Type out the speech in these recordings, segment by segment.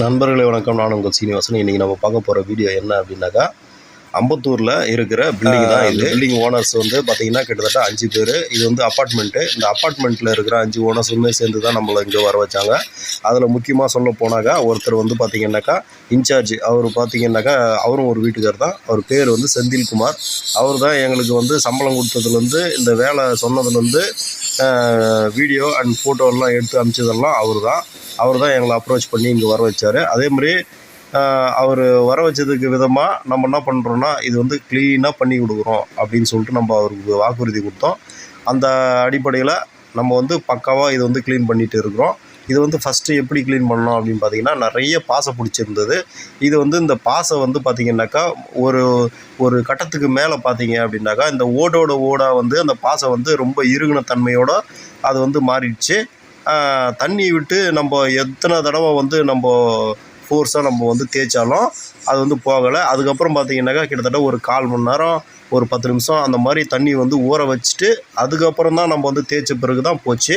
நண்பர்களே வணக்கம். நான் உங்கள் சீனிவாசன். இன்றைக்கி நம்ம பார்க்க போகிற வீடியோ என்ன அப்படின்னாக்கா அம்பத்தூரில் இருக்கிற பில்டிங் தான் இது. பில்டிங் ஓனர்ஸ் வந்து பார்த்தீங்கன்னா கிட்டத்தட்ட அஞ்சு பேர். இது வந்து அப்பார்ட்மெண்ட்டு இந்த அப்பார்ட்மெண்ட்டில் இருக்கிற அஞ்சு ஓனர்ஸுமே சேர்ந்து தான் நம்மளை இங்கே வர வச்சாங்க. அதில் முக்கியமாக சொல்ல போனாக்கா ஒருத்தர் வந்து பார்த்தீங்கன்னாக்கா இன்சார்ஜ் அவர் பார்த்தீங்கன்னாக்கா அவரும் ஒரு வீட்டுக்கார் தான். அவர் பேர் வந்து செந்தில்குமார். அவர் தான் எங்களுக்கு வந்து சம்பளம் கொடுத்ததுலேருந்து இந்த வேலை சொன்னதுலேருந்து வீடியோ அண்ட் ஃபோட்டோலாம் எடுத்து அனுப்பிச்சதெல்லாம் அவர் தான் அவர் தான் எங்களை அப்ரோச் பண்ணி இங்கே வர வச்சார். அதே மாதிரி அவர் வர வச்சதுக்கு விதமாக நம்ம என்ன பண்ணுறோன்னா இது வந்து க்ளீனாக பண்ணி கொடுக்குறோம் அப்படின்னு சொல்லிட்டு நம்ம அவருக்கு வாக்குறுதி கொடுத்தோம். அந்த அடிப்படையில் நம்ம வந்து பக்காவாக இது வந்து க்ளீன் பண்ணிகிட்டு இருக்கிறோம். இது வந்து ஃபஸ்ட்டு எப்படி க்ளீன் பண்ணோம் அப்படின்னு பார்த்தீங்கன்னா நிறைய பாசை பிடிச்சிருந்தது. இது வந்து இந்த பாசை வந்து பார்த்திங்கனாக்கா ஒரு ஒரு கட்டத்துக்கு மேலே பார்த்தீங்க அப்படின்னாக்கா இந்த ஓடோட ஓடாக வந்து அந்த பாசை வந்து ரொம்ப இருகின தன்மையோட அது வந்து மாறிடுச்சு. தண்ணி விட்டு நம்ம எத்தனை தடவை வந்து நம்ம ஃபோர்ஸாக நம்ம வந்து தேய்ச்சாலும் அது வந்து போகலை. அதுக்கப்புறம் பார்த்திங்கனாக்கா கிட்டத்தட்ட ஒரு கால் மணி நேரம் ஒரு பத்து நிமிஷம் அந்த மாதிரி தண்ணி வந்து ஊற வச்சுட்டு அதுக்கப்புறம் தான் நம்ம வந்து தேய்ச்ச பிறகு தான் போச்சு.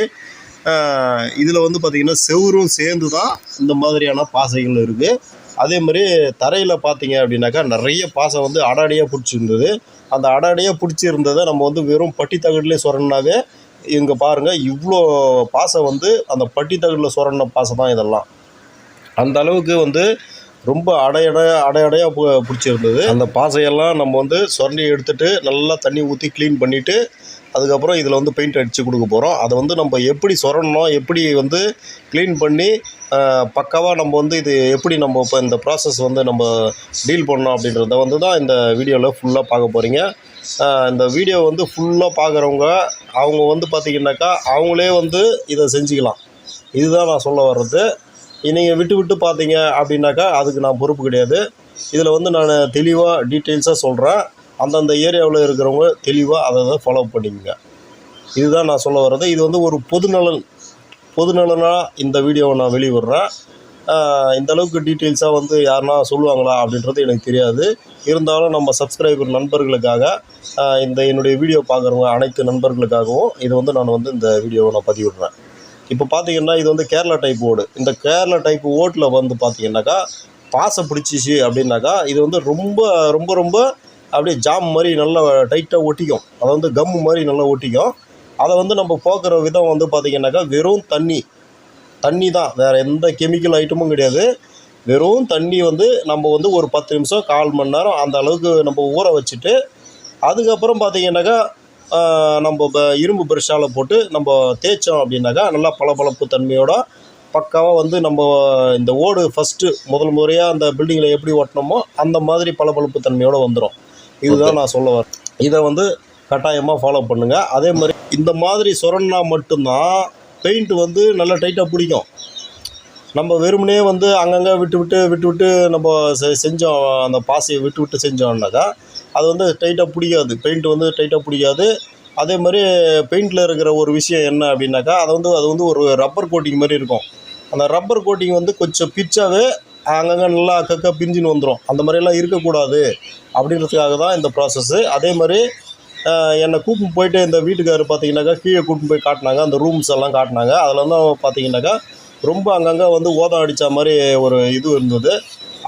இதில் வந்து பார்த்திங்கன்னா செவுரும் சேர்ந்து தான் இந்த மாதிரியான பாசைகள் இருக்குது அதே மாதிரி தரையில் பார்த்தீங்க அப்படின்னாக்கா நிறைய பாசை வந்து அடாடியாக பிடிச்சிருந்தது. அந்த அடாடியாக பிடிச்சிருந்ததை நம்ம வந்து வெறும் பட்டி தகடுலேயே சொரணுனாவே இங்கே பாருங்கள் இவ்வளோ பாசை வந்து அந்த பட்டி தகடில் சொரண்ட பாசை தான் இதெல்லாம். அந்த அளவுக்கு வந்து ரொம்ப அடையடை அடையடையாக பு பிடிச்சிருந்தது. அந்த பாசையெல்லாம் நம்ம வந்து சுரண்டி எடுத்துகிட்டு நல்லா தண்ணி ஊற்றி க்ளீன் பண்ணிவிட்டு அதுக்கப்புறம் இதில் வந்து பெயிண்ட் அடித்து கொடுக்க போகிறோம் அதை வந்து நம்ம எப்படி சொரணும் எப்படி வந்து க்ளீன் பண்ணி பக்காவாக நம்ம வந்து இது எப்படி நம்ம இப்போ இந்த ப்ராசஸ் வந்து நம்ம டீல் பண்ணோம் அப்படின்றத வந்து தான் இந்த வீடியோவில் ஃபுல்லாக பார்க்க போகிறீங்க இந்த வீடியோ வந்து ஃபுல்லாக பார்க்குறவங்க அவங்க வந்து பார்த்திங்கனாக்கா அவங்களே வந்து இதை செஞ்சுக்கலாம். இதுதான் நான் சொல்ல வர்றது. நீங்கள் விட்டு விட்டு பார்த்தீங்க அப்படின்னாக்கா அதுக்கு நான் பொறுப்பு கிடையாது. இதில் வந்து நான் தெளிவாக டீட்டெயில்ஸாக சொல்கிறேன் அந்தந்த ஏரியாவில் இருக்கிறவங்க தெளிவாக அதை அதை ஃபாலோ பண்ணிக்கங்க. இதுதான் நான் சொல்ல வர்றது. இது வந்து ஒரு பொதுநலன் பொதுநலனாக இந்த வீடியோவை நான் வெளியிடுறேன். இந்த அளவுக்கு டீட்டெயில்ஸாக வந்து யாருன்னா சொல்லுவாங்களா அப்படின்றது எனக்கு தெரியாது. இருந்தாலும் நம்ம சப்ஸ்கிரைபர் நண்பர்களுக்காக இந்த என்னுடைய வீடியோ பார்க்குறவங்க அனைத்து நண்பர்களுக்காகவும் இது வந்து நான் வந்து இந்த வீடியோவை நான் பதிவிடுறேன். இப்போ பார்த்தீங்கன்னா இது வந்து கேரளா டைப் ஓடு. இந்த கேரளா டைப் ஓட்டில் வந்து பார்த்தீங்கன்னாக்கா பாசை பிடிச்சிச்சு அப்படின்னாக்கா இது வந்து ரொம்ப ரொம்ப ரொம்ப அப்படியே ஜாம் மாதிரி நல்லா டைட்டாக ஒட்டிக்கும். அதை வந்து கம்மு மாதிரி நல்லா ஒட்டிக்கும். அதை வந்து நம்ம போக்குற விதம் வந்து பார்த்திங்கனாக்கா வெறும் தண்ணி. தண்ணி தான். வேறு எந்த கெமிக்கல் ஐட்டமும் கிடையாது. வெறும் தண்ணி வந்து நம்ம வந்து ஒரு பத்து நிமிஷம் கால் மணி நேரம் அந்த அளவுக்கு நம்ம ஊற வச்சுட்டு அதுக்கப்புறம் பார்த்திங்கனாக்கா நம்ம இரும்பு பிரஷால் போட்டு நம்ம தேய்ச்சோம் அப்படின்னாக்கா நல்லா பளபளப்பு தன்மையோட பக்காவாக வந்து நம்ம இந்த ஓடு ஃபஸ்ட்டு முதல் முறையாக அந்த பில்டிங்கில் எப்படி ஒட்டினோமோ அந்த மாதிரி பளபளப்பு தன்மையோடு வந்துடும் இதுதான் நான் சொல்ல வரேன். இதை வந்து கட்டாயமாக ஃபாலோ பண்ணுங்கள் அதே மாதிரி இந்த மாதிரி சுரண்டா மட்டும்தான் பெயிண்ட் வந்து நல்லா டைட்டாக பிடிக்கும். நம்ம வெறுமனே வந்து அங்கங்கே விட்டு விட்டு விட்டு விட்டு நம்ம செ- செஞ்சோம் அந்த பாசையை விட்டு விட்டு செஞ்சோம்னாக்கா அது வந்து டைட்டாக பிடிக்காது. பெயிண்ட் வந்து டைட்டாக பிடிக்காது. அதே மாதிரி பெயிண்டில் இருக்கிற ஒரு விஷயம் என்ன அப்படின்னாக்கா அது வந்து அது வந்து ஒரு ரப்பர் கோட்டிங் மாதிரி இருக்கும். அந்த ரப்பர் கோட்டிங் வந்து கொஞ்சம் பிச்சாவே அங்கங்கே நல்லா அக்கக்க பிஞ்சின்னு வந்துடும் அந்த மாதிரியெல்லாம் இருக்கக்கூடாது அப்படின்றதுக்காக தான் இந்த ப்ராசஸ்ஸு அதே மாதிரி என்னை கூப்பிட்டு போயிட்டு இந்த வீட்டுக்காரர் பார்த்தீங்கன்னாக்கா கீழே கூப்பிட்டு போய் காட்டினாங்க. அந்த ரூம்ஸ் எல்லாம் காட்டினாங்க. அதில் வந்து பார்த்தீங்கன்னாக்கா ரொம்ப அங்கங்கே வந்து ஓதம் அடித்த மாதிரி ஒரு இது இருந்தது.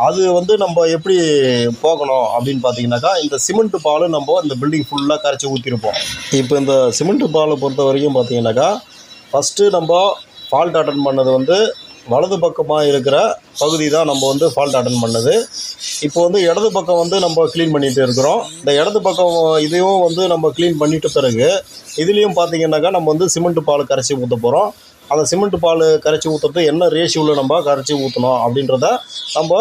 அது வந்து நம்ம எப்படி போகணும் அப்படின்னு பார்த்தீங்கன்னாக்கா இந்த சிமெண்ட் பால் நம்ம இந்த பில்டிங் ஃபுல்லாக கரைச்சி ஊற்றிருப்போம் இப்போ இந்த சிமெண்ட் பாலை பொறுத்த வரைக்கும் பார்த்தீங்கன்னாக்கா ஃபஸ்ட்டு நம்ம ஃபால்ட் அட்டன் பண்ணது வந்து வலது பக்கமாக இருக்கிற பகுதி தான் நம்ம வந்து ஃபால்ட் அட்டன் பண்ணது. இப்போ வந்து இடது பக்கம் வந்து நம்ம க்ளீன் பண்ணிகிட்டு இருக்கிறோம். இந்த இடது பக்கம் இதையும் வந்து நம்ம க்ளீன் பண்ணிட்டு பிறகு இதுலேயும் பார்த்தீங்கன்னாக்கா நம்ம வந்து சிமெண்ட் பால் கரைச்சி ஊற்ற போகிறோம் அந்த சிமெண்ட் பால் கரைச்சி ஊற்றுறது என்ன ரேஷியோவில் நம்ம கரைச்சி ஊற்றணும் அப்படின்றத நம்ம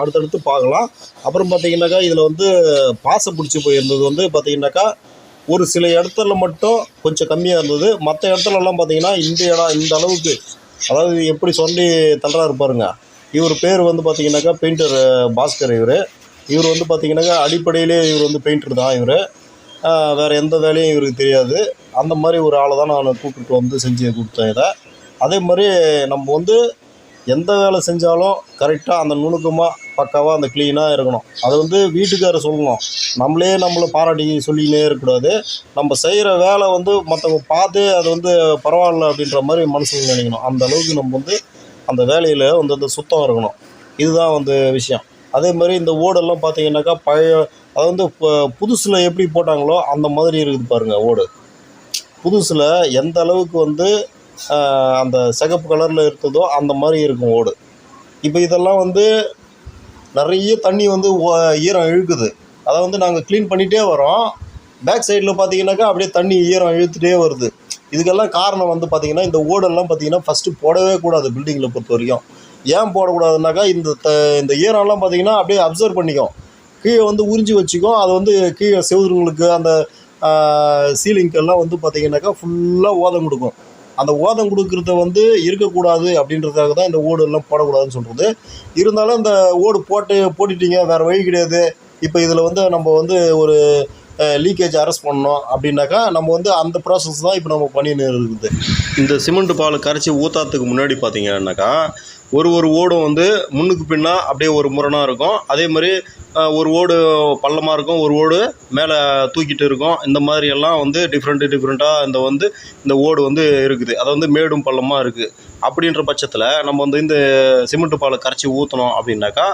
அடுத்தடுத்து பார்க்கலாம். அப்புறம் பார்த்திங்கனாக்கா இதில் வந்து பாசை பிடிச்சி போயிருந்தது வந்து பார்த்திங்கனாக்கா ஒரு சில இடத்துல மட்டும் கொஞ்சம் கம்மியாக இருந்தது. மற்ற இடத்துலலாம் பார்த்திங்கன்னா இந்த இடம் இந்த அளவுக்கு அதாவது எப்படி சொல்லி தள்ளுறாரு பாருங்க. இவர் பேர் வந்து பார்த்திங்கனாக்கா பெயிண்டர் பாஸ்கர் இவர். இவர் வந்து பார்த்தீங்கன்னாக்கா அடிப்படையிலே இவர் வந்து பெயிண்டர் தான் இவர். வேறு எந்த வேலையும் இவருக்கு தெரியாது. அந்த மாதிரி ஒரு ஆளை தான் நான் கூப்பிட்டு வந்து செஞ்சு கொடுத்தேன் இதை. அதே மாதிரி நம்ம வந்து எந்த வேலை செஞ்சாலும் கரெக்டாக அந்த நுணுக்கமாக பக்காவாக அந்த க்ளீனாக இருக்கணும். அது வந்து வீட்டுக்காரர் சொல்லணும். நம்மளே நம்மளை பாராட்டி சொல்லிக்கினே இருக்கக்கூடாது. நம்ம செய்கிற வேலை வந்து மற்றவங்க பார்த்து அது வந்து பரவாயில்ல அப்படின்ற மாதிரி மனசில் நினைக்கணும். அந்த அளவுக்கு நம்ம வந்து அந்த வேலையில் வந்து அந்த சுத்தம் இருக்கணும். இதுதான் வந்து விஷயம். அதே மாதிரி இந்த ஓடெல்லாம் பார்த்தீங்கன்னாக்கா பழைய அது வந்து இப்போ புதுசில் எப்படி போட்டாங்களோ அந்த மாதிரி இருக்குது பாருங்கள் ஓடு. புதுசில் எந்த அளவுக்கு வந்து அந்த சிகப்பு கலரில் இருந்ததோ அந்த மாதிரி இருக்கும் ஓடு. இப்போ இதெல்லாம் வந்து நிறைய தண்ணி வந்து ஈரம் இழுக்குது. அதை வந்து நாங்கள் க்ளீன் பண்ணிகிட்டே வரோம். பேக் சைடில் பார்த்தீங்கன்னாக்கா அப்படியே தண்ணி ஈரம் இழுத்துகிட்டே வருது. இதுக்கெல்லாம் காரணம் வந்து பார்த்திங்கன்னா இந்த ஓடெல்லாம் பார்த்திங்கன்னா ஃபஸ்ட்டு போடவே கூடாது பில்டிங்கில் பொறுத்த வரைக்கும். ஏன் போடக்கூடாதுனாக்கா இந்த த இந்த ஈரம்லாம் பார்த்தீங்கன்னா அப்படியே அப்சர்வ் பண்ணிக்கும். கீழே வந்து உறிஞ்சி வச்சுக்கும். அது வந்து கீழே செவுருங்களுக்கு அந்த சீலிங்க்கெல்லாம் வந்து பார்த்திங்கனாக்கா ஃபுல்லாக ஓதம் கொடுக்கும். அந்த ஓதம் கொடுக்குறத வந்து இருக்கக்கூடாது அப்படின்றதுக்காக தான் இந்த ஓடு எல்லாம் போடக்கூடாதுன்னு சொல்கிறது இருந்தாலும் இந்த ஓடு போட்டு போட்டுட்டீங்க வேறு வழி கிடையாது. இப்போ இதில் வந்து நம்ம வந்து ஒரு லீக்கேஜ் அரெஸ்ட் பண்ணோம் அப்படின்னாக்கா நம்ம வந்து அந்த ப்ராசஸ் தான் இப்போ நம்ம பண்ணின்னு இருக்குது. இந்த சிமெண்ட் பால் கரைச்சி ஊத்தாத்துக்கு முன்னாடி பார்த்தீங்கன்னாக்கா ஒரு ஒரு ஓடும் வந்து முன்னுக்கு பின்னா அப்படியே ஒரு முரணாக இருக்கும். அதே மாதிரி ஒரு ஓடு பள்ளமாக இருக்கும் ஒரு ஓடு மேலே தூக்கிட்டு இருக்கும். இந்த மாதிரி எல்லாம் வந்து டிஃப்ரெண்ட்டு டிஃப்ரெண்ட்டாக இந்த வந்து இந்த ஓடு வந்து இருக்குது. அது வந்து மேடும் பள்ளமாக இருக்குது அப்படின்ற பட்சத்தில் நம்ம வந்து இந்த சிமெண்ட் பாலை கரைச்சி ஊற்றணும் அப்படின்னாக்கா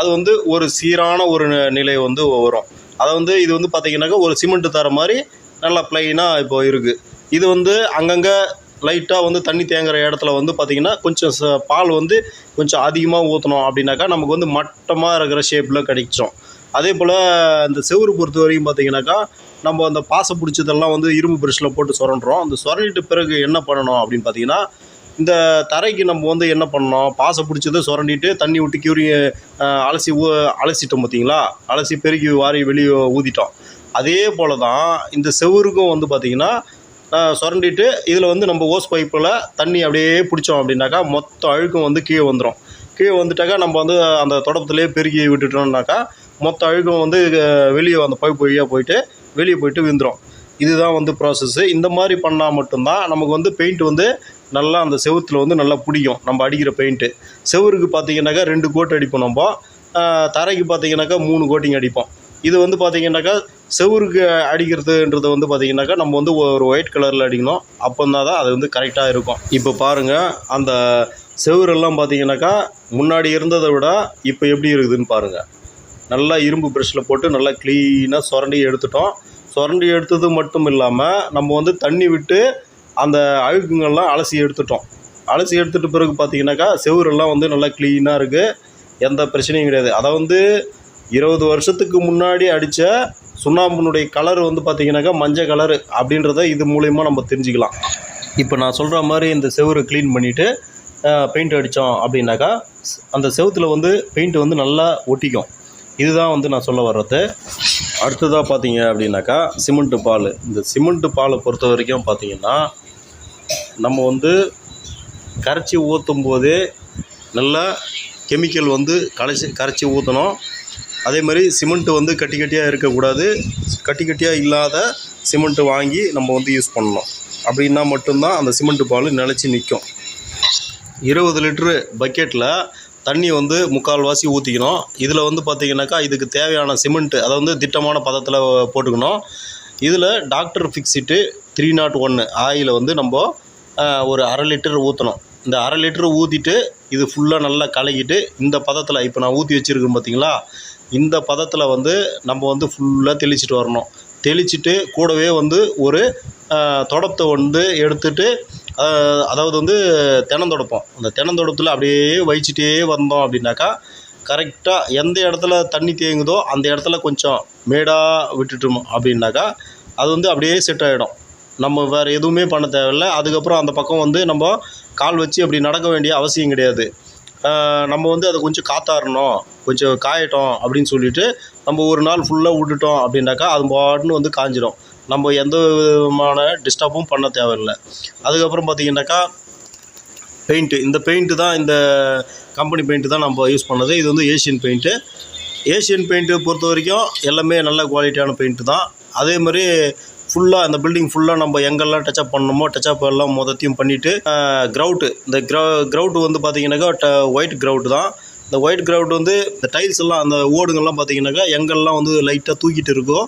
அது வந்து ஒரு சீரான ஒரு நிலை வந்து வரும். அதை வந்து இது வந்து பார்த்தீங்கன்னாக்கா ஒரு சிமெண்ட் தர மாதிரி நல்லா ப்ளைனாக இப்போ இருக்குது இது வந்து அங்கங்கே லைட்டாக வந்து தண்ணி தேங்குற இடத்துல வந்து பார்த்திங்கன்னா கொஞ்சம் ச பால் வந்து கொஞ்சம் அதிகமாக ஊற்றணும் அப்படின்னாக்கா நமக்கு வந்து மட்டமாக இருக்கிற ஷேப்பில் கிடைச்சிரும் அதே போல் இந்த செவுரு பொறுத்த வரைக்கும் பார்த்திங்கனாக்கா நம்ம அந்த பாசை பிடிச்சதெல்லாம் வந்து இரும்பு பிரஷில் போட்டு சுரண்டுறோம். அந்த சுரண்டிட்டு பிறகு என்ன பண்ணணும் அப்படின்னு பார்த்தீங்கன்னா இந்த தரைக்கு நம்ம வந்து என்ன பண்ணோம் பாசை பிடிச்சதை சுரண்டிட்டு தண்ணி விட்டு கியூரி அலசி ஊ அலசிட்டோம் பார்த்தீங்களா அலசி பெருக்கி வாரி வெளியே ஊதிட்டோம். அதே போல் தான் இந்த செவுருக்கும் வந்து பார்த்திங்கன்னா சுரண்டிட்டு இதில் வந்து நம்ம ஓஸ் பைப்பில் தண்ணி அப்படியே பிடிச்சோம் அப்படின்னாக்கா மொத்த அழுக்கும் வந்து கீழே வந்துடும் கீழே வந்துட்டாக்கா நம்ம வந்து அந்த தொடப்பத்துலேயே பெருக்கி விட்டுட்டோம்னாக்கா மொத்த அழுக்கும் வந்து வெளியே அந்த பைப் வழியாக போயிட்டு வெளியே போயிட்டு விழுந்துடும் இதுதான் வந்து ப்ராசஸ்ஸு இந்த மாதிரி பண்ணால் மட்டும்தான் நமக்கு வந்து பெயிண்ட் வந்து நல்லா அந்த செவுத்தில் வந்து நல்லா பிடிக்கும். நம்ம அடிக்கிற பெயிண்ட்டு செவருக்கு பார்த்தீங்கன்னாக்கா ரெண்டு கோட் அடிப்போம் நம்ம. தரைக்கு பார்த்தீங்கன்னாக்கா மூணு கோட்டிங் அடிப்போம். இது வந்து பார்த்தீங்கன்னாக்கா செவுருக்கு அடிக்கிறதுன்றது வந்து பார்த்திங்கனாக்கா நம்ம வந்து ஒரு ஒயிட் கலரில் அடிக்கணும். அப்போனா தான் அது வந்து கரெக்டாக இருக்கும். இப்போ பாருங்கள் அந்த செவுரெல்லாம் பார்த்திங்கனாக்கா முன்னாடி இருந்ததை விட இப்போ எப்படி இருக்குதுன்னு பாருங்கள் நல்லா இரும்பு ப்ரெஷ்ஷில் போட்டு நல்லா க்ளீனாக சுரண்டி எடுத்துட்டோம். சுரண்டி எடுத்தது மட்டும் இல்லாமல் நம்ம வந்து தண்ணி விட்டு அந்த அழுக்குங்கள்லாம் அலசி எடுத்துட்டோம். அலசி எடுத்துகிட்ட பிறகு பார்த்தீங்கன்னாக்கா செவுரெல்லாம் வந்து நல்லா க்ளீனாக இருக்குது எந்த பிரச்சனையும் கிடையாது. அதை வந்து இருபது வருஷத்துக்கு முன்னாடி அடித்த சுண்ணாம்பினுடைய கலர் வந்து பார்த்தீங்கன்னாக்கா மஞ்சள் கலரு அப்படின்றத இது மூலயமா நம்ம தெரிஞ்சுக்கலாம். இப்போ நான் சொல்கிற மாதிரி இந்த செவுரை க்ளீன் பண்ணிவிட்டு பெயிண்ட் அடித்தோம் அப்படின்னாக்கா ஸ்- அந்த செவுத்தில் வந்து பெயிண்ட் வந்து நல்லா ஒட்டிக்கும். இதுதான் வந்து நான் சொல்ல வர்றது. அடுத்ததாக பார்த்தீங்க அப்படின்னாக்கா சிமெண்ட்டு பால். இந்த சிமெண்ட்டு பாலை பொறுத்த வரைக்கும் பார்த்தீங்கன்னா நம்ம வந்து கரைச்சி ஊற்றும் போதே நல்லா கெமிக்கல் வந்து கரைச்சி கரைச்சி ஊற்றணும் அதே மாதிரி சிமெண்ட்டு வந்து கட்டி கட்டியாக இருக்கக்கூடாது. கட்டி கட்டியாக இல்லாத சிமெண்ட்டு வாங்கி நம்ம வந்து யூஸ் பண்ணணும். அப்படின்னா மட்டும்தான் அந்த சிமெண்ட்டு பால் நிலச்சி நிற்கும் இருபது லிட்ரு பக்கெட்டில் தண்ணி வந்து முக்கால்வாசி ஊற்றிக்கணும் இதில் வந்து பார்த்திங்கனாக்கா இதுக்கு தேவையான சிமெண்ட்டு அதை வந்து திட்டமான பதத்தில் போட்டுக்கணும். இதில் டாக்டர் ஃபிக்ஸிட்டு த்ரீ நாட் ஒன்று ஆயில் வந்து நம்ம ஒரு அரை லிட்டர் ஊற்றணும் இந்த அரை லிட்டர் ஊற்றிட்டு இது ஃபுல்லாக நல்லா கலக்கிட்டு இந்த பதத்தில் இப்போ நான் ஊற்றி வச்சுருக்கேன் பார்த்தீங்களா இந்த பதத்தில் வந்து நம்ம வந்து ஃபுல்லாக தெளிச்சிட்டு வரணும். தெளிச்சிட்டு கூடவே வந்து ஒரு தொடப்பத்தை வந்து எடுத்துட்டு அதாவது வந்து தென்னந்தொடப்பம் அந்த தெனந்தொடப்பத்தில் அப்படியே வயிச்சிட்டே வந்தோம் அப்படின்னாக்கா கரெக்டாக எந்த இடத்துல தண்ணி தேங்குதோ அந்த இடத்துல கொஞ்சம் மேடாக விட்டுட்டோம் அப்படின்னாக்கா அது வந்து அப்படியே செட் ஆகிடும் நம்ம வேறு எதுவுமே பண்ண தேவையில்ல. அதுக்கப்புறம் அந்த பக்கம் வந்து நம்ம கால் வச்சு அப்படி நடக்க வேண்டிய அவசியம் கிடையாது. நம்ம வந்து அதை கொஞ்சம் காத்தாறணும். கொஞ்சம் காயட்டும் அப்படின்னு சொல்லிட்டு நம்ம ஒரு நாள் ஃபுல்லாக விட்டுட்டோம் அப்படின்னாக்கா அது பாட்டுன்னு வந்து காஞ்சிடும் நம்ம எந்த விதமான டிஸ்டர்பும் பண்ண தேவையில்லை. அதுக்கப்புறம் பார்த்தீங்கன்னாக்கா பெயிண்ட்டு இந்த பெயிண்ட்டு தான் இந்த கம்பெனி பெயிண்ட்டு தான் நம்ம யூஸ் பண்ணது. இது வந்து ஏஷியன் பெயிண்ட்டு ஏஷியன் பெயிண்ட்டு பொறுத்த வரைக்கும் எல்லாமே நல்ல குவாலிட்டியான பெயிண்ட்டு தான். அதே மாதிரி ஃபுல்லாக அந்த பில்டிங் ஃபுல்லாக நம்ம எங்கெல்லாம் டச்சப் பண்ணணுமோ டச்சப் எல்லாம் மொத்தத்தையும் பண்ணிவிட்டு க்ரௌட்டு இந்த க்ரௌ க்ரௌட்டு வந்து பார்த்தீங்கன்னாக்கா ட ஒயிட் க்ரௌட் தான். இந்த ஒயிட் க்ரௌட் வந்து இந்த டைல்ஸ் எல்லாம் அந்த ஓடுங்கள்லாம் பார்த்தீங்கன்னாக்கா எங்கெல்லாம் வந்து லைட்டாக தூக்கிட்டு இருக்கோ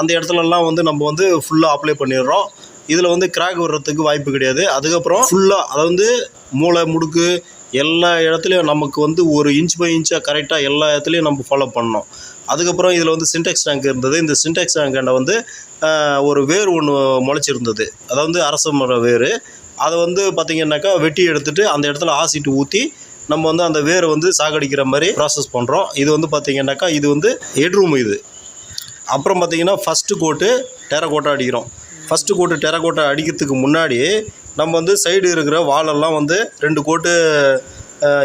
அந்த இடத்துலலாம் வந்து நம்ம வந்து ஃபுல்லாக அப்ளை பண்ணிடுறோம். இதில் வந்து கிராக் வர்றதுக்கு வாய்ப்பு கிடையாது. அதுக்கப்புறம் ஃபுல்லாக அதை வந்து மூளை முடுக்கு எல்லா இடத்துலையும் நமக்கு வந்து ஒரு இன்ச் பை இன்ச்சாக கரெக்டாக எல்லா இடத்துலையும் நம்ம ஃபாலோ பண்ணோம் அதுக்கப்புறம் இதில் வந்து சின்டெக்ஸ் டேங்க் இருந்தது. இந்த சின்டெக்ஸ் டேங்காண்ட வந்து ஒரு வேர் ஒன்று முளைச்சிருந்தது. அதாவது அரச மர வேர். அதை வந்து பார்த்திங்கன்னாக்கா வெட்டி எடுத்துட்டு அந்த இடத்துல ஆசிட்டு ஊற்றி நம்ம வந்து அந்த வேரை வந்து சாகடிக்கிற மாதிரி ப்ராசஸ் பண்ணுறோம் இது வந்து பார்த்திங்கன்னாக்கா இது வந்து ஹெட்ரூம் இது. அப்புறம் பார்த்திங்கன்னா ஃபஸ்ட்டு கோட்டு டெரகோட்டா அடிக்கிறோம். ஃபஸ்ட்டு கோட்டு டெரகோட்டா அடிக்கிறதுக்கு முன்னாடி நம்ம வந்து சைடு இருக்கிற வாலெல்லாம் வந்து ரெண்டு கோட்டு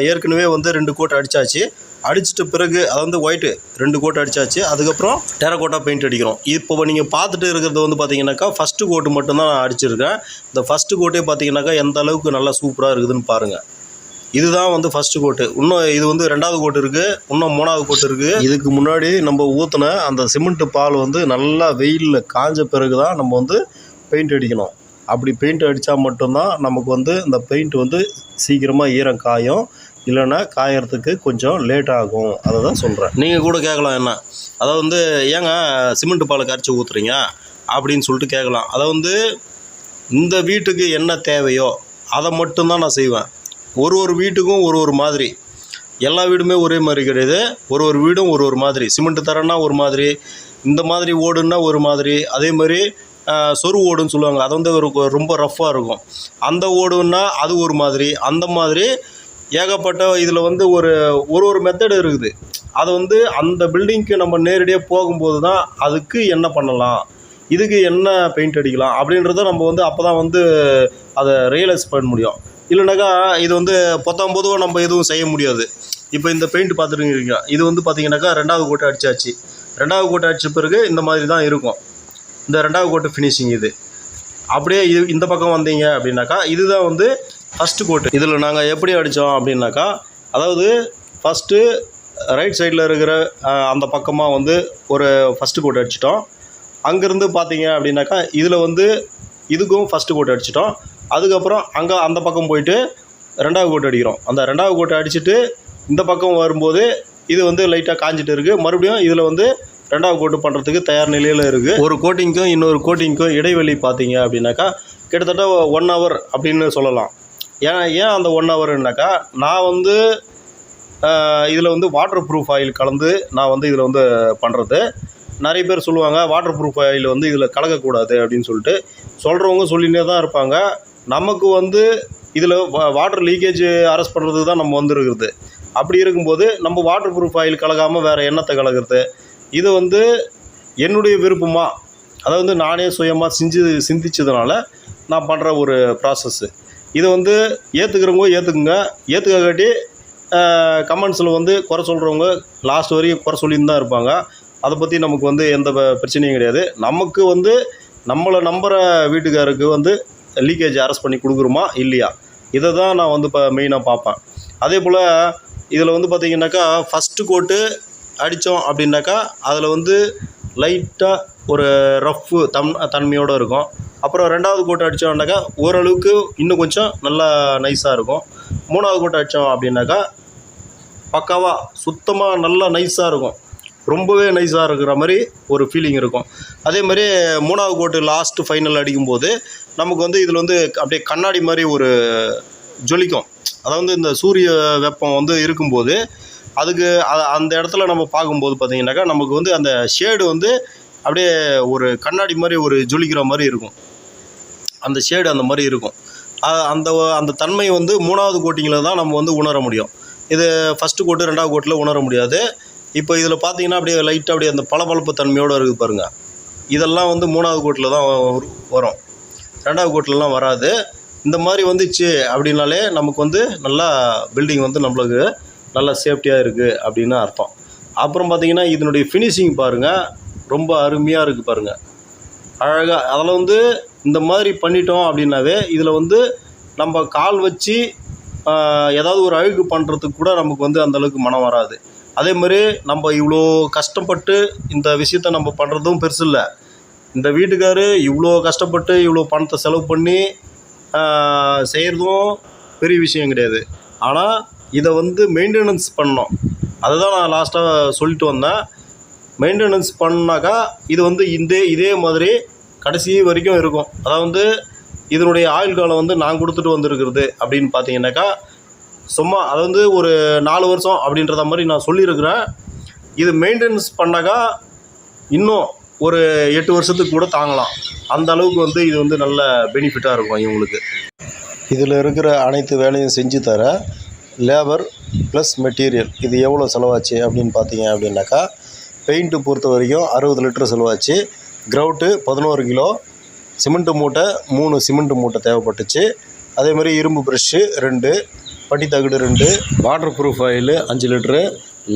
ஏற்கனவே வந்து ரெண்டு கோட்டு அடித்தாச்சு அடிச்சிட்ட பிறகு அது வந்து ஒயிட்டு ரெண்டு கோட் அடித்தாச்சு அதுக்கப்புறம் டெரகோட்டா பெயிண்ட் அடிக்கிறோம். இப்போ நீங்கள் பார்த்துட்டு இருக்கிறது வந்து பார்த்தீங்கன்னாக்கா ஃபஸ்ட்டு கோட்டு மட்டும்தான் நான் அடிச்சிருக்கேன். இந்த ஃபஸ்ட்டு கோட்டே பார்த்தீங்கன்னாக்கா எந்த அளவுக்கு நல்லா சூப்பராக இருக்குதுன்னு பாருங்கள் இதுதான் வந்து ஃபஸ்ட்டு கோட்டு இன்னும் இது வந்து ரெண்டாவது கோட்டு இருக்குது இன்னும் மூணாவது கோட்டு இருக்குது இதுக்கு முன்னாடி நம்ம ஊற்றின அந்த சிமெண்ட்டு பால் வந்து நல்லா வெயிலில் காஞ்ச பிறகு தான் நம்ம வந்து பெயிண்ட் அடிக்கணும். அப்படி பெயிண்ட் அடித்தா மட்டும்தான் நமக்கு வந்து இந்த பெயிண்ட் வந்து சீக்கிரமாக ஈரம் காயும். இல்லைன்னா காயறதுக்கு கொஞ்சம் லேட் ஆகும். அதை தான் சொல்கிறேன் நீங்கள் கூட கேட்கலாம் என்ன? அதாவது வந்து ஏங்க சிமெண்ட் பாலை கரைச்சி ஊற்றுறீங்க அப்படின்னு சொல்லிட்டு கேட்கலாம். அதை வந்து இந்த வீட்டுக்கு என்ன தேவையோ அதை மட்டும்தான் நான் செய்வேன். ஒரு ஒரு வீட்டுக்கும் ஒரு ஒரு மாதிரி. எல்லா வீடுமே ஒரே மாதிரி கிடையாது. ஒரு ஒரு வீடும் ஒரு ஒரு மாதிரி. சிமெண்ட் தரன்னா ஒரு மாதிரி. இந்த மாதிரி ஓடுன்னா ஒரு மாதிரி. அதே மாதிரி சொரு ஓடுன்னு சொல்லுவாங்க. அது வந்து ஒரு ரொம்ப ரஃப்பாக இருக்கும். அந்த ஓடுன்னா அது ஒரு மாதிரி. அந்த மாதிரி ஏகப்பட்ட இதில் வந்து ஒரு ஒரு ஒரு மெத்தடு இருக்குது. அது வந்து அந்த பில்டிங்க்கு நம்ம நேரடியாக போகும்போது தான் அதுக்கு என்ன பண்ணலாம் இதுக்கு என்ன பெயிண்ட் அடிக்கலாம் அப்படின்றத நம்ம வந்து அப்போ தான் வந்து அதை ரியலைஸ் பண்ண முடியும். இல்லைனாக்கா இது வந்து பத்தாம் பொதுவாக நம்ம எதுவும் செய்ய முடியாது. இப்போ இந்த பெயிண்ட் பார்த்துருக்கீங்க. இது வந்து பார்த்தீங்கன்னாக்கா ரெண்டாவது கோட்டை அடிச்சாச்சு. ரெண்டாவது கோட்டை அடித்த பிறகு இந்த மாதிரி தான் இருக்கும். இந்த ரெண்டாவது கோட்டை ஃபினிஷிங் இது. அப்படியே இது இந்த பக்கம் வந்தீங்க அப்படின்னாக்கா இதுதான் வந்து ஃபஸ்ட்டு கோட்டு இதில் நாங்கள் எப்படி அடித்தோம் அப்படின்னாக்கா அதாவது ஃபஸ்ட்டு ரைட் சைடில் இருக்கிற அந்த பக்கமாக வந்து ஒரு ஃபஸ்ட்டு கோட் அடிச்சிட்டோம். அங்கேருந்து பார்த்தீங்க அப்படின்னாக்கா இதில் வந்து இதுக்கும் ஃபஸ்ட்டு கோட் அடிச்சிட்டோம். அதுக்கப்புறம் அங்கே அந்த பக்கம் போயிட்டு ரெண்டாவது கோட் அடிக்கிறோம். அந்த ரெண்டாவது கோட்டை அடிச்சுட்டு இந்த பக்கம் வரும்போது இது வந்து லைட்டாக காஞ்சிட்டு இருக்குது மறுபடியும் இதில் வந்து ரெண்டாவது கோட்டு பண்ணுறதுக்கு தயார் நிலையில் இருக்குது ஒரு கோட்டிங்க்கும் இன்னொரு கோட்டிங்க்கும் இடைவெளி பார்த்தீங்க அப்படின்னாக்கா கிட்டத்தட்ட ஒன் ஹவர் அப்படின்னு சொல்லலாம். ஏன் ஏன் அந்த ஒன் ஹவர்னாக்கா நான் வந்து இதில் வந்து வாட்டர் ப்ரூஃப் ஆயில் கலந்து நான் வந்து இதில் வந்து பண்ணுறது நிறைய பேர் சொல்லுவாங்க வாட்டர் ப்ரூஃப் ஆயில் வந்து இதில் கலக்கக்கூடாது அப்படின்னு சொல்லிட்டு. சொல்கிறவங்க சொல்லினே தான் இருப்பாங்க. நமக்கு வந்து இதில் வாட்டர் லீக்கேஜ் அரெஸ்ட் பண்ணுறது தான் நம்ம வந்துருக்குறது. அப்படி இருக்கும்போது நம்ம வாட்டர் ப்ரூஃப் ஆயில் கலக்காமல் வேறு எண்ணத்தை கலக்கிறது? இது வந்து என்னுடைய விருப்பமா? அதாவது நானே சுயமாக செஞ்சு சிந்திச்சதுனால நான் பண்ணுற ஒரு ப்ராசஸ்ஸு இதை வந்து ஏற்றுக்கிறவங்க ஏற்றுக்குங்க ஏற்றுக்காட்டி கமெண்ட்ஸில் வந்து குறை சொல்கிறவங்க லாஸ்ட் வரையும் குறை சொல்லின்னு தான் இருப்பாங்க. அதை பற்றி நமக்கு வந்து எந்த பிரச்சனையும் கிடையாது. நமக்கு வந்து நம்மளை நம்புகிற வீட்டுக்காருக்கு வந்து லீக்கேஜ் அரெஸ்ட் பண்ணி கொடுக்குறோமா? இல்லையா? இதை தான் நான் வந்து இப்போ மெயினாக பார்ப்பேன். அதே போல் இதில் வந்து பார்த்திங்கனாக்கா ஃபஸ்ட்டு கோட்டு அடித்தோம் அப்படின்னாக்கா அதில் வந்து லைட்டாக ஒரு ரஃப்பு தம் தன்மையோடு இருக்கும். அப்புறம் ரெண்டாவது கோட்டை அடித்தோம்னாக்கா ஓரளவுக்கு இன்னும் கொஞ்சம் நல்லா நைஸாக இருக்கும். மூணாவது கோட்டை அடித்தோம் அப்படின்னாக்கா பக்காவாக சுத்தமாக நல்லா நைஸாக இருக்கும். ரொம்பவே நைஸாக இருக்கிற மாதிரி ஒரு ஃபீலிங் இருக்கும். அதே மாதிரி மூணாவது கோட்டு லாஸ்ட்டு ஃபைனல் அடிக்கும்போது நமக்கு வந்து இதில் வந்து அப்படியே கண்ணாடி மாதிரி ஒரு ஜொலிக்கும். அதாவது இந்த சூரிய வெப்பம் வந்து இருக்கும்போது அதுக்கு அந்த இடத்துல நம்ம பார்க்கும்போது பார்த்தீங்கன்னாக்கா நமக்கு வந்து அந்த ஷேடு வந்து அப்படியே ஒரு கண்ணாடி மாதிரி ஒரு ஜொலிக்கிற மாதிரி இருக்கும். அந்த ஷேடு அந்த மாதிரி இருக்கும். அந்த அந்த தன்மை வந்து மூணாவது கோட்டிங்கில் தான் நம்ம வந்து உணர முடியும். இது ஃபஸ்ட்டு கோட்டு ரெண்டாவது கோட்டில் உணர முடியாது. இப்போ இதில் பார்த்தீங்கன்னா அப்படியே லைட்டாக அப்படியே அந்த பளபளப்பு தன்மையோடு இருக்குது பாருங்கள் இதெல்லாம் வந்து மூணாவது கோட்டில் தான் வரும். ரெண்டாவது கோட்டிலலாம் வராது. இந்த மாதிரி வந்துச்சு அப்படின்னாலே நமக்கு வந்து நல்லா பில்டிங் வந்து நம்மளுக்கு நல்லா சேஃப்டியாக இருக்குது அப்படின்னு அர்த்தம். அப்புறம் பார்த்தீங்கன்னா இதனுடைய ஃபினிஷிங் பாருங்கள் ரொம்ப அருமையாக இருக்குது பாருங்கள் அழகாக அதில் வந்து இந்த மாதிரி பண்ணிட்டோம் அப்படின்னாவே இதில் வந்து நம்ம கால் வச்சு ஏதாவது ஒரு அழுக்கு பண்ணுறதுக்கு கூட நமக்கு வந்து அந்தளவுக்கு மனம் வராது. அதே மாதிரி நம்ம இவ்வளோ கஷ்டப்பட்டு இந்த விஷயத்த நம்ம பண்ணுறதும் பெருசு இல்லை. இந்த வீட்டுக்காரு இவ்வளோ கஷ்டப்பட்டு இவ்வளோ பணத்தை செலவு பண்ணி செய்கிறதும் பெரிய விஷயம் கிடையாது. ஆனால் இதை வந்து மெயின்டெனன்ஸ் பண்ணோம். அதை தான் நான் லாஸ்ட்டாக சொல்லிட்டு வந்தேன். மெயின்டெனன்ஸ் பண்ணாக்கா இது வந்து இந்த இதே மாதிரி கடைசி வரைக்கும் இருக்கும். அதாவது இதனுடைய ஆயுள் காலம் வந்து நான் கொடுத்துட்டு வந்திருக்கிறது அப்படின்னு பார்த்தீங்கன்னாக்கா சும்மா அது வந்து ஒரு நாலு வருஷம் அப்படின்றத மாதிரி நான் சொல்லியிருக்கிறேன். இது மெயின்டெனன்ஸ் பண்ணாக்கா இன்னும் ஒரு எட்டு வருஷத்துக்கு கூட தாங்கலாம். அந்த அளவுக்கு வந்து இது வந்து நல்ல பெனிஃபிட்டாக இருக்கும் இவங்களுக்கு. இதில் இருக்கிற அனைத்து வேலையும் செஞ்சு தர லேபர் ப்ளஸ் மெட்டீரியல் இது எவ்வளோ செலவாச்சு அப்படின்னு பார்த்தீங்க அப்படின்னாக்கா பெயிண்ட்டு பொறுத்த வரைக்கும் அறுபது லிட்டர் செலவாச்சு. க்ரௌட்டு பதினோரு கிலோ சிமெண்ட்டு மூட்டை மூணு சிமெண்ட்டு மூட்டை தேவைப்பட்டுச்சு. அதே மாதிரி இரும்பு ப்ரெஷ்ஷு ரெண்டு பட்டி தகுடு ரெண்டு வாட்டர் ப்ரூஃப் ஆயிலு அஞ்சு லிட்ரு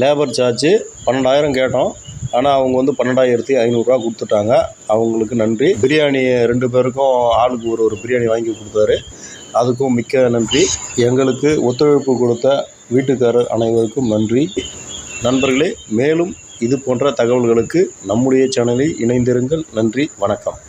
லேபர் சார்ஜு பன்னெண்டாயிரம் கேட்டோம். ஆனால் அவங்க வந்து பன்னெண்டாயிரத்தி ஐநூறுரூவா கொடுத்துட்டாங்க. அவங்களுக்கு நன்றி. பிரியாணி ரெண்டு பேருக்கும் ஆளுக்கு ஒரு ஒரு பிரியாணி வாங்கி கொடுத்தாரு. அதுக்கும் மிக்க நன்றி. எங்களுக்கு ஒத்துழைப்பு கொடுத்த வீட்டுக்காரர் அனைவருக்கும் நன்றி. நண்பர்களே மேலும் இது போன்ற தகவல்களுக்கு நம்முடைய சேனலில் இணைந்திருங்கள். நன்றி வணக்கம்.